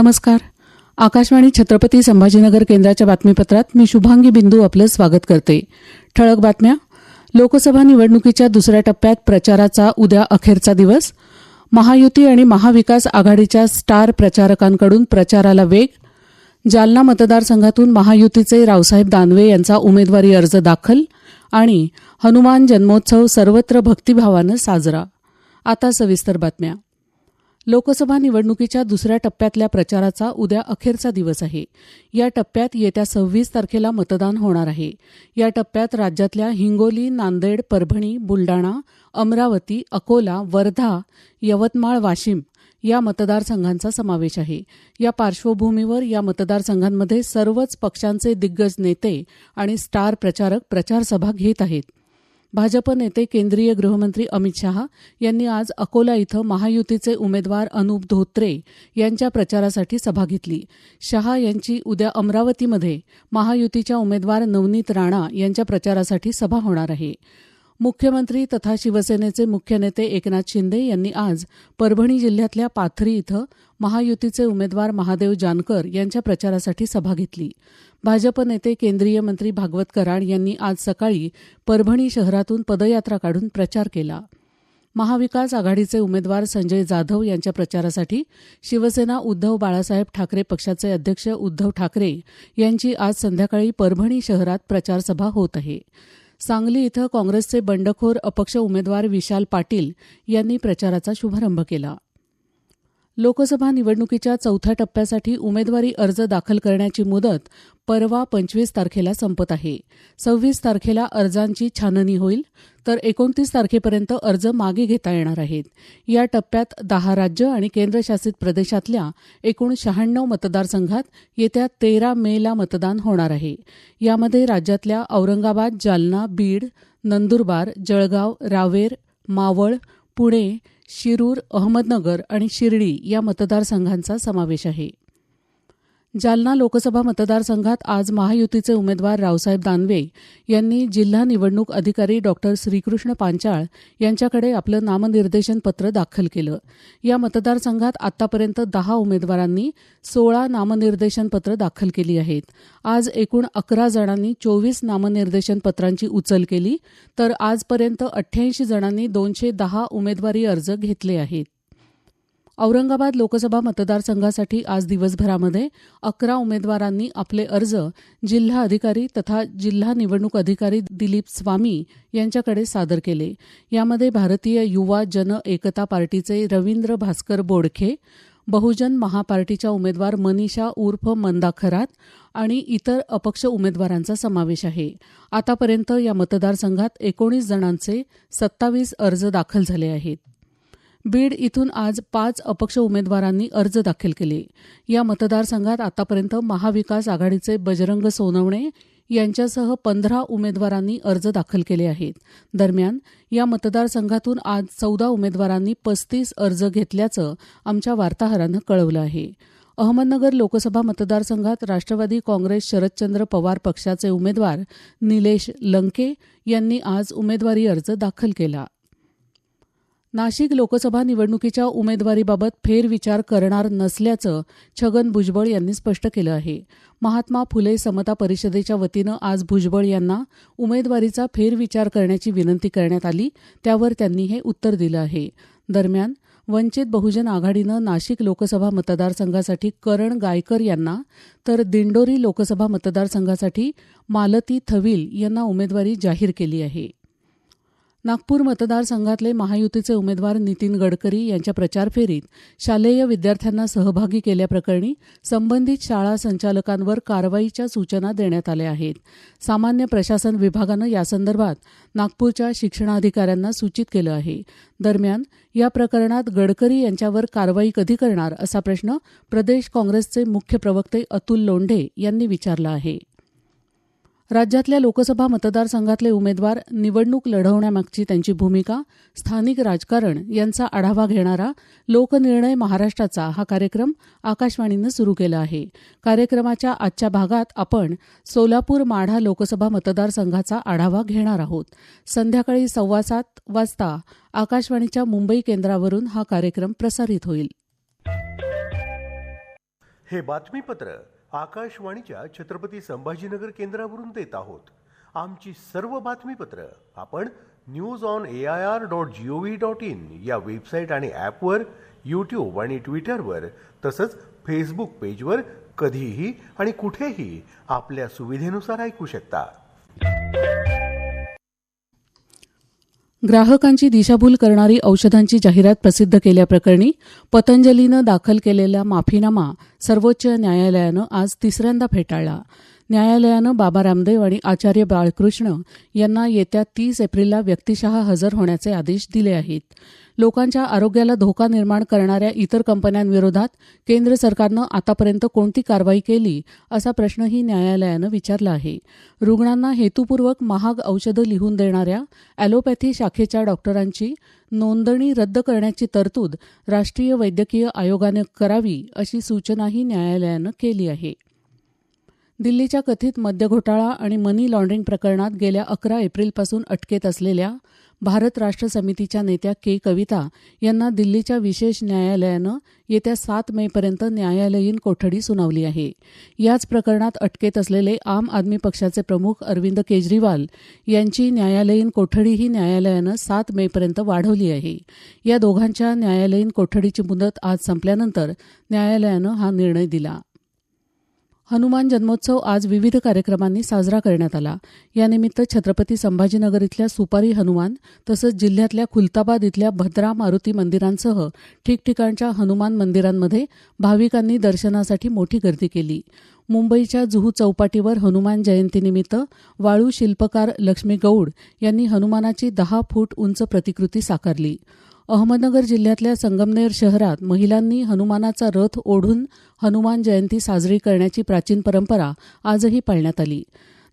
नमस्कार. आकाशवाणी छत्रपती संभाजीनगर केंद्राच्या बातमीपत्रात मी शुभांगी बिंदू आपलं स्वागत करते. ठळक बातम्या. लोकसभा निवडणुकीच्या दुसऱ्या टप्प्यात प्रचाराचा उद्या अखेरचा दिवस. महायुती आणि महाविकास आघाडीच्या स्टार प्रचारकांकडून प्रचाराला वेग. जालना मतदारसंघातून महायुतीचे रावसाहेब दानवे यांचा उमेदवारी अर्ज दाखल आणि हनुमान जन्मोत्सव सर्वत्र भक्तिभावानं साजरा. आता सविस्तर बातम्या. लोकसभा निवडणुकीच्या दुसऱ्या टप्प्यातल्या प्रचाराचा उद्या अखेरचा दिवस आहे. या टप्प्यात येत्या सव्वीस तारखेला मतदान होणार आहे. या टप्प्यात राज्यातल्या हिंगोली नांदेड परभणी बुलडाणा अमरावती अकोला वर्धा यवतमाळ वाशिम या मतदारसंघांचा समावेश आहे. या पार्श्वभूमीवर या मतदारसंघांमध्ये सर्वच पक्षांचे दिग्गज नेते आणि स्टार प्रचारक प्रचारसभा घेत आहेत. भाजप नेते केंद्रीय गृहमंत्री अमित शहा यांनी आज अकोला इथं महायुतीचे उमेदवार अनुप धोत्रे यांच्या प्रचारासाठी सभा घेतली. शहा यांची उद्या अमरावतीमध्ये महायुतीच्या उमेदवार नवनीत राणा यांच्या प्रचारासाठी सभा होणार आहे. मुख्यमंत्री तथा शिवसेनेचे मुख्य नेते एकनाथ शिंदे यांनी आज परभणी जिल्ह्यातल्या पाथरी इथं महायुतीचे उमेदवार महादेव जानकर यांच्या प्रचारासाठी सभा घेतली. भाजप नेते केंद्रीय मंत्री भागवत कराड यांनी आज सकाळी परभणी शहरातून पदयात्रा काढून प्रचार केला. महाविकास आघाडीचे उमेदवार संजय जाधव यांच्या प्रचारासाठी शिवसेना उद्धव बाळासाहेब ठाकरे पक्षाचे अध्यक्ष उद्धव ठाकरे यांची आज संध्याकाळी परभणी शहरात प्रचारसभा होत आहे. सांगली इथं काँग्रेसचे बंडखोर अपक्ष उमेदवार विशाल पाटील यांनी प्रचाराचा शुभारंभ केला. लोकसभा निवडणुकीच्या चौथ्या टप्प्यासाठी उमेदवारी अर्ज दाखल करण्याची मुदत परवा पंचवीस तारखेला संपत आहे. सव्वीस तारखेला अर्जांची छाननी होईल तर एकोणतीस तारखेपर्यंत अर्ज मागे घेता येणार आहेत. या टप्प्यात दहा राज्य आणि केंद्रशासित प्रदेशातल्या एकूण शहाण्णव मतदारसंघात येत्या तेरा मेला मतदान होणार आहे. यामध्ये राज्यातल्या औरंगाबाद जालना बीड नंदुरबार जळगाव रावेर मावळ पुणे शिरूर अहमदनगर आणि शिर्डी या मतदारसंघांचा समावेश आहे. जालना लोकसभा मतदारसंघात आज महायुतीचे उमेदवार रावसाहेब दानवे यांनी जिल्हा निवडणूक अधिकारी डॉक्टर श्रीकृष्ण पांचाळ यांच्याकडे आपलं नामनिर्देशन पत्र दाखल केलं. या मतदारसंघात आतापर्यंत दहा उमेदवारांनी सोळा नामनिर्देशन पत्र दाखल केली आहेत. आज एकूण अकरा जणांनी चोवीस नामनिर्देशन पत्रांची उचल केली तर आजपर्यंत अठ्ठ्याऐंशी जणांनी दोनशे दहा उमेदवारी अर्ज घेतले आहेत. औरंगाबाद लोकसभा मतदारसंघासाठी आज दिवसभरामध्ये अकरा उमेदवारांनी आपले अर्ज जिल्हा अधिकारी तथा जिल्हा निवडणूक अधिकारी दिलीप स्वामी यांच्याकडे सादर केले. यामध्ये भारतीय युवा जन एकता पार्टीचे रवींद्र भास्कर बोडखे बहुजन महापार्टीच्या उमेदवार मनीषा उर्फ मंदा खरात आणि इतर अपक्ष उमेदवारांचा समावेश आहे. आतापर्यंत या मतदारसंघात एकोणीस जणांचे सत्तावीस अर्ज दाखल झाले आहेत. बीड इथून आज पाच अपक्ष उमेदवारांनी अर्ज दाखल केले. या मतदारसंघात आतापर्यंत महाविकास आघाडीचे बजरंग सोनवणे यांच्यासह पंधरा उमेदवारांनी अर्ज दाखल केले आहेत. दरम्यान या मतदारसंघातून आज चौदा उमेदवारांनी पस्तीस अर्ज घेतल्याचं आमच्या वार्ताहरानं कळवलं आहे. अहमदनगर लोकसभा मतदारसंघात राष्ट्रवादी काँग्रेस शरदचंद्र पवार पक्षाचे उमेदवार निलेश लंके यांनी आज उमेदवारी अर्ज दाखल केला. नाशिक लोकसभा निवडणुकीच्या उमेदवारीबाबत फेरविचार करणार नसल्याचं छगन भुजबळ यांनी स्पष्ट केलं आहे. महात्मा फुले समता परिषदेच्या वतीनं आज भुजबळ यांना उमेदवारीचा फेरविचार करण्याची विनंती करण्यात आली त्यावर त्यांनी हे उत्तर दिलं आहे. दरम्यान वंचित बहुजन आघाडीनं नाशिक लोकसभा मतदारसंघासाठी करण गायकर यांना तर दिंडोरी लोकसभा मतदारसंघासाठी मालती थविल यांना उमेदवारी जाहीर केली आहे. नागपूर मतदारसंघातले महायुतीचे उमेदवार नितीन गडकरी यांच्या प्रचार फेरीत शालेय विद्यार्थ्यांना सहभागी केल्याप्रकरणी संबंधित शाळा संचालकांवर कारवाईच्या सूचना देण्यात आल्या आहेत. सामान्य प्रशासन विभागानं यासंदर्भात नागपूरच्या शिक्षणाधिकाऱ्यांना सूचित केलं आहे. दरम्यान या प्रकरणात गडकरी यांच्यावर कारवाई कधी करणार असा प्रश्न प्रदेश काँग्रेसचे मुख्य प्रवक्ते अतुल लोंढे यांनी विचारला आहे. राज्यातल्या लोकसभा मतदारसंघातले उमेदवार निवडणूक लढवण्यामागची त्यांची भूमिका स्थानिक राजकारण यांचा आढावा घेणारा लोकनिर्णय महाराष्ट्राचा हा कार्यक्रम आकाशवाणीनं सुरू केला आहे. कार्यक्रमाच्या आजच्या भागात आपण सोलापूर माढा लोकसभा मतदारसंघाचा आढावा घेणार आहोत. संध्याकाळी सव्वा सात वाजता आकाशवाणीच्या मुंबई केंद्रावरून हा कार्यक्रम प्रसारित होईल. हे बातमीपत्र आकाशवाणीच्या छत्रपती संभाजीनगर केंद्रावरून देत आहोत. आमची सर्व बातमीपत्र आपण news on A I R dot G O V dot in या वेबसाईट आणि ॲपवर यूट्यूब आणि ट्विटरवर तसंच फेसबुक पेजवर कधीही आणि कुठेही आपल्या सुविधेनुसार ऐकू शकता. ग्राहकांची दिशाभूल करणारी औषधांची जाहिरात प्रसिद्ध केल्याप्रकरणी पतंजलीनं दाखल केलेला माफीनामा सर्वोच्च न्यायालयानं आज तिसऱ्यांदा फेटाळला. न्यायालयानं बाबा रामदेव आणि आचार्य बाळकृष्ण यांना येत्या तीस एप्रिलला व्यक्तिशः हजर होण्याचे आदेश दिले आहेत. लोकांच्या आरोग्याला धोका निर्माण करणाऱ्या इतर कंपन्यांविरोधात केंद्र सरकारनं आतापर्यंत कोणती कारवाई केली असा प्रश्नही न्यायालयानं विचारला आहे. रुग्णांना हेतुपूर्वक महाग औषधं लिहून देणाऱ्या ॲलोपॅथी शाखेच्या डॉक्टरांची नोंदणी रद्द करण्याची तरतूद राष्ट्रीय वैद्यकीय आयोगानं करावी अशी सूचनाही न्यायालयानं केली आहे. दिल्लीच्या कथित मद्य घोटाळा आणि मनी लॉन्ड्रिंग प्रकरणात गेल्या अकरा एप्रिलपासून अटकेत असलेल्या भारत राष्ट्र समितीच्या नेत्या के. कविता यांना दिल्लीच्या विशेष न्यायालयानं येत्या सात मेपर्यंत न्यायालयीन कोठडी सुनावली आहे. याच प्रकरणात अटकेत असलेले आम आदमी पक्षाचे प्रमुख अरविंद केजरीवाल यांची न्यायालयीन कोठडीही न्यायालयानं सात मेपर्यंत वाढवली आहे. या दोघांच्या न्यायालयीन कोठडीची मुदत आज संपल्यानंतर न्यायालयानं हा निर्णय दिला. हनुमान जन्मोत्सव आज विविध कार्यक्रमांनी साजरा करण्यात आला. यानिमित्त छत्रपती संभाजीनगर इथल्या सुपारी हनुमान तसंच जिल्ह्यातल्या खुलताबाद इथल्या भद्रा मारुती मंदिरांसह ठिकठिकाणच्या हनुमान मंदिरांमध्ये भाविकांनी दर्शनासाठी मोठी गर्दी केली. मुंबईच्या जुहू चौपाटीवर हनुमान जयंतीनिमित्त वाळू शिल्पकार लक्ष्मी गौड यांनी हनुमानाची दहा फूट उंच प्रतिकृती साकारली. अहमदनगर जिल्ह्यातल्या संगमनेर शहरात महिलांनी हनुमानाचा रथ ओढून हनुमान जयंती साजरी करण्याची प्राचीन परंपरा आजही पाळण्यात आली.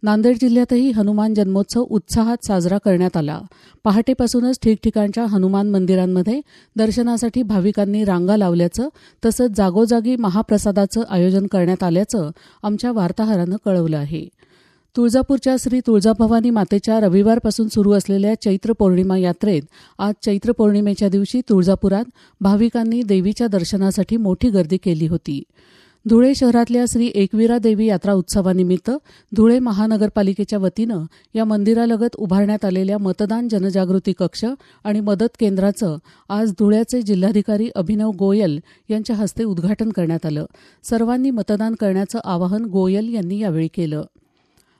नांदेड जिल्ह्यातही हनुमान जन्मोत्सव उत्साहात साजरा करण्यात आला. पहाटेपासूनच ठिकठिकाणच्या हनुमान मंदिरांमध्ये दर्शनासाठी भाविकांनी रांगा लावल्याचं तसंच जागोजागी महाप्रसादाचं आयोजन करण्यात आल्याचं आमच्या वार्ताहरानं कळवलं आहे. तुळजापूरच्या श्री तुळजाभवानी मातेच्या रविवारपासून सुरू असलेल्या चैत्र पौर्णिमा यात्रेत आज चैत्र पौर्णिमेच्या दिवशी तुळजापुरात भाविकांनी देवीच्या दर्शनासाठी मोठी गर्दी केली होती. धुळे शहरातल्या श्री एकविरा देवी यात्रा उत्सवानिमित्त धुळे महानगरपालिकेच्या वतीनं या मंदिरालगत उभारण्यात आलेल्या मतदान जनजागृती कक्ष आणि मदत केंद्राचं आज धुळ्याचे जिल्हाधिकारी अभिनव गोयल यांच्या हस्ते उद्घाटन करण्यात आलं. सर्वांनी मतदान करण्याचं आवाहन गोयल यांनी यावेळी केलं.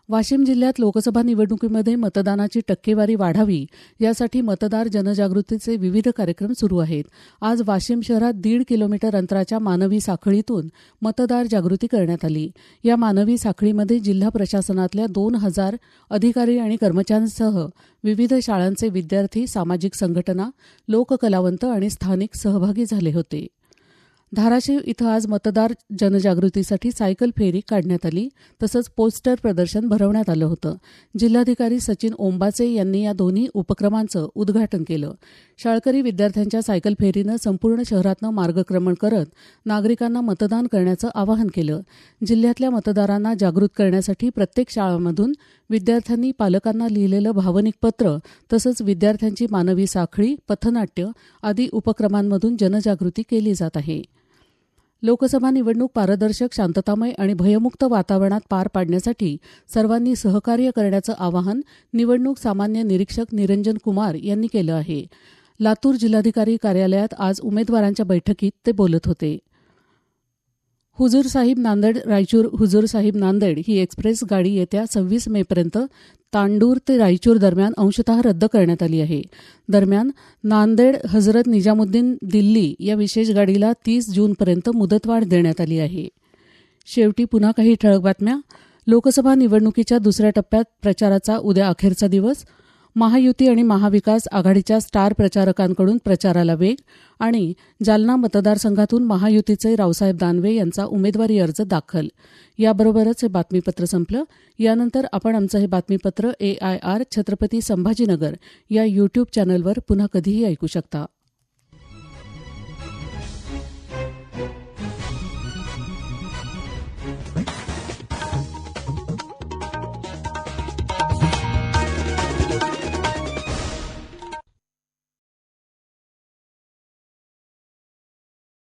वाशिम जिल्ह्यात लोकसभा निवडणुकीमध्ये मतदानाची टक्केवारी वाढावी यासाठी मतदार जनजागृतीचे विविध कार्यक्रम सुरू आहेत. आज वाशिम शहरात दीड किलोमीटर अंतराच्या मानवी साखळीतून मतदार जागृती करण्यात आली. या मानवी साखळीमध्ये जिल्हा प्रशासनातल्या दोन हजार अधिकारी आणि कर्मचाऱ्यांसह विविध शाळांचे विद्यार्थी सामाजिक संघटना लोककलावंत आणि स्थानिक सहभागी झाले होते. धाराशिव इथं आज मतदार जनजागृतीसाठी सायकल फेरी काढण्यात आली तसंच पोस्टर प्रदर्शन भरवण्यात आलं होतं. जिल्हाधिकारी सचिन ओंबाचे यांनी या दोन्ही उपक्रमांचं उद्घाटन केलं. शाळकरी विद्यार्थ्यांच्या सायकल फेरीनं संपूर्ण शहरातनं मार्गक्रमण करत नागरिकांना मतदान करण्याचं आवाहन केलं. जिल्ह्यातल्या मतदारांना जागृत करण्यासाठी प्रत्येक शाळांमधून विद्यार्थ्यांनी पालकांना लिहिलेलं भावनिक पत्र तसंच विद्यार्थ्यांची मानवी साखळी पथनाट्य आदी उपक्रमांमधून जनजागृती केली जात आहे. लोकसभा निवडणूक पारदर्शक शांततामय आणि भयमुक्त वातावरणात पार पाडण्यासाठी सर्वांनी सहकार्य करण्याचं आवाहन निवडणूक सामान्य निरीक्षक निरंजन कुमार यांनी केलं आहे. लातूर जिल्हाधिकारी कार्यालयात आज उमेदवारांच्या बैठकीत ते बोलत होते. हुजूर साहिब नांदेड रायचूर हुजूर साहिब नांदेड ही एक्सप्रेस गाडी येत्या सव्वीस मेपर्यंत तांडूर ते रायचूर दरम्यान अंशतः रद्द करण्यात आली आहे. दरम्यान नांदेड हजरत निजामुद्दीन दिल्ली या विशेष गाडीला तीस जूनपर्यंत मुदतवाढ देण्यात आली आहे. शेवटी पुन्हा काही ठळक बातम्या. लोकसभा निवडणुकीच्या दुसऱ्या टप्प्यात प्रचाराचा उद्या अखेरचा दिवस. महायुती आणि महाविकास आघाडीच्या स्टार प्रचारकांकडून प्रचाराला वेग आणि जालना मतदारसंघातून महायुतीचे रावसाहेब दानवे यांचा उमेदवारी अर्ज दाखल. याबरोबरच हे बातमीपत्र संपलं. यानंतर आपण आमचं हे बातमीपत्र A I R Chhatrapati Sambhajinagar या यूट्यूब चॅनलवर पुन्हा कधीही ऐकू शकता.